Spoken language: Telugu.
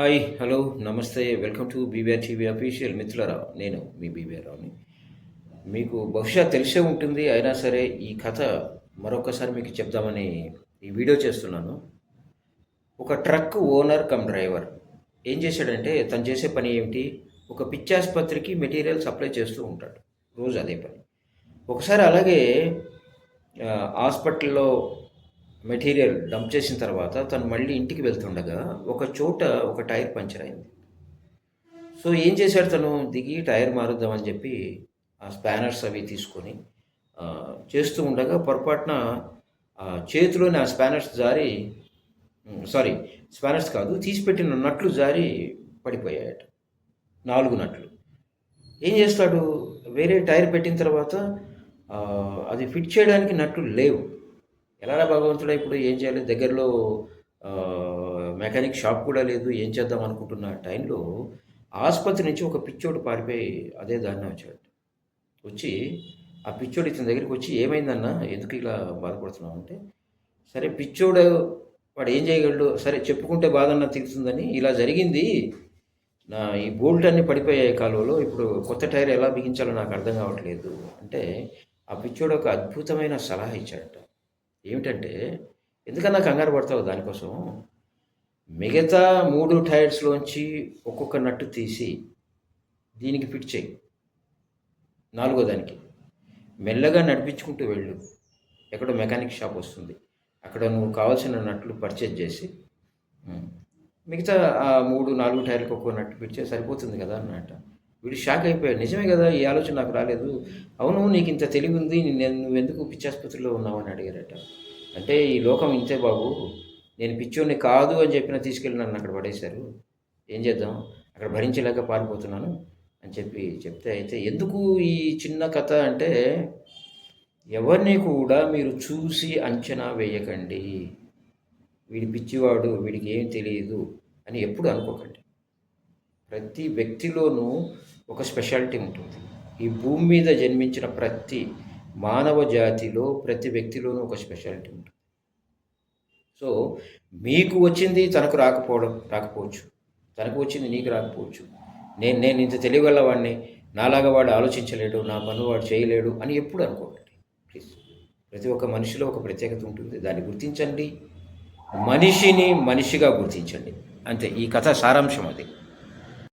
హాయ్ హలో నమస్తే welcome to BBR TV official మిత్రులరా నేను మీ బీబీఆర్ రావుని. మీకు బహుశా తెలిసే ఉంటుంది అయినా సరే ఈ కథ మరొకసారి మీకు చెప్దామని ఈ వీడియో చేస్తున్నాను. ఒక ట్రక్ ఓనర్ కమ్ డ్రైవర్ ఏం చేశాడంటే తను చేసే పని ఏమిటి? ఒక పిచ్చాసుపత్రికి మెటీరియల్ సప్లై చేస్తూ ఉంటాడు రోజు అదే పని. ఒకసారి అలాగే హాస్పిటల్లో మెటీరియల్ డంప్ చేసిన తర్వాత తను మళ్ళీ ఇంటికి వెళ్తుండగా ఒక చోట ఒక టైర్ పంచర్ అయింది. సో ఏం చేశాడు తను? దిగి టైర్ మారుద్దామని చెప్పి ఆ స్పానర్స్ అవి తీసుకొని చేస్తూ ఉండగా పొరపాటున చేతిలోని ఆ స్పానర్స్ జారి సారీ స్పానర్స్ కాదు తీసిపెట్టిన నట్లు జారి పడిపోయాయట. నాలుగు నట్లు. ఏం చేస్తాడు? వేరే టైర్ పెట్టిన తర్వాత అది ఫిట్ చేయడానికి నట్లు లేవు. ఎలా భగవంతుడా ఇప్పుడు ఏం చేయాలి? దగ్గరలో మెకానిక్ షాప్ కూడా లేదు ఏం చేద్దాం అనుకుంటున్న టైంలో ఆసుపత్రి నుంచి ఒక పిచ్చోడు పారిపోయి అదే దారిన వచ్చాడు. వచ్చి ఆ పిచ్చోడు ఇతని దగ్గరికి వచ్చి ఏమైందన్నా? ఎందుకు ఇలా బాధపడుతున్నావు? అంటే సరే పిచ్చోడు వాడు ఏం చేయగలడు? సరే చెప్పుకుంటే బాధన్న తీరుతుందని ఇలా జరిగింది. నా ఈ బోల్ట్ అన్ని పడిపోయాయి కాలువలో ఇప్పుడు కొత్త టైర్ ఎలా బిగించాలో నాకు అర్థం కావట్లేదు. అంటే ఆ పిచ్చోడు ఒక అద్భుతమైన సలహా ఇచ్చాడట. ఏమిటంటే ఎందుకన్నా కంగారు పడతావు దానికోసం? మిగతా మూడు టైర్స్లోంచి ఒక్కొక్క నట్టు తీసి దీనికి ఫిట్ చేయి. నాలుగో దానికి. మెల్లగా నడిపించుకుంటూ వెళ్ళు. ఎక్కడో మెకానిక్ షాప్ వస్తుంది. అక్కడ నువ్వు కావాల్సిన నట్లు పర్చేజ్ చేసి మిగతా ఆ మూడు నాలుగు టైర్లకు ఒక్కో నట్టు ఫిట్ చేసి సరిపోతుంది కదా అన్నట్టు వీడు షాక్ అయిపోయాడు. నిజమే కదా ఈ ఆలోచన నాకు రాలేదు. అవును నీకు ఇంత తెలివి ఉంది నేను నువ్వెందుకు పిచ్చాసుపత్రిలో ఉన్నావు? అని అడిగారట. అంటే ఈ లోకం ఇంతే బాబు. నేను పిచ్చోడిని కాదు అని చెప్పిన తీసుకెళ్ళి నన్ను అక్కడ పడేశారు. ఏం చేద్దాం? అక్కడ భరించలేక పారిపోతున్నాను అని చెప్పి చెప్తే అయితే ఎందుకు ఈ చిన్న కథ అంటే ఎవరిని కూడా మీరు చూసి అంచనా వేయకండి. వీడి పిచ్చివాడు వీడికి ఏం తెలియదు అని ఎప్పుడు అనుకోకండి. ప్రతి వ్యక్తిలోనూ ఒక స్పెషాలిటీ ఉంటుంది. ఈ భూమి మీద జన్మించిన ప్రతి మానవ జాతిలో ప్రతి వ్యక్తిలోనూ ఒక స్పెషాలిటీ ఉంటుంది. సో మీకు వచ్చింది తనకు రాకపోవడం రాకపోవచ్చు. తనకు వచ్చింది నీకు రాకపోవచ్చు. నేను నేను ఇంత తెలియగలవాడిని నాలాగా వాడు ఆలోచించలేడు నా పను వాడు చేయలేడు అని ఎప్పుడు అనుకోకండి. ప్లీజ్. ప్రతి ఒక్క మనిషిలో ఒక ప్రత్యేకత ఉంటుంది. దాన్ని గుర్తించండి. మనిషిని మనిషిగా గుర్తించండి. అంతే. ఈ కథ సారాంశం అది.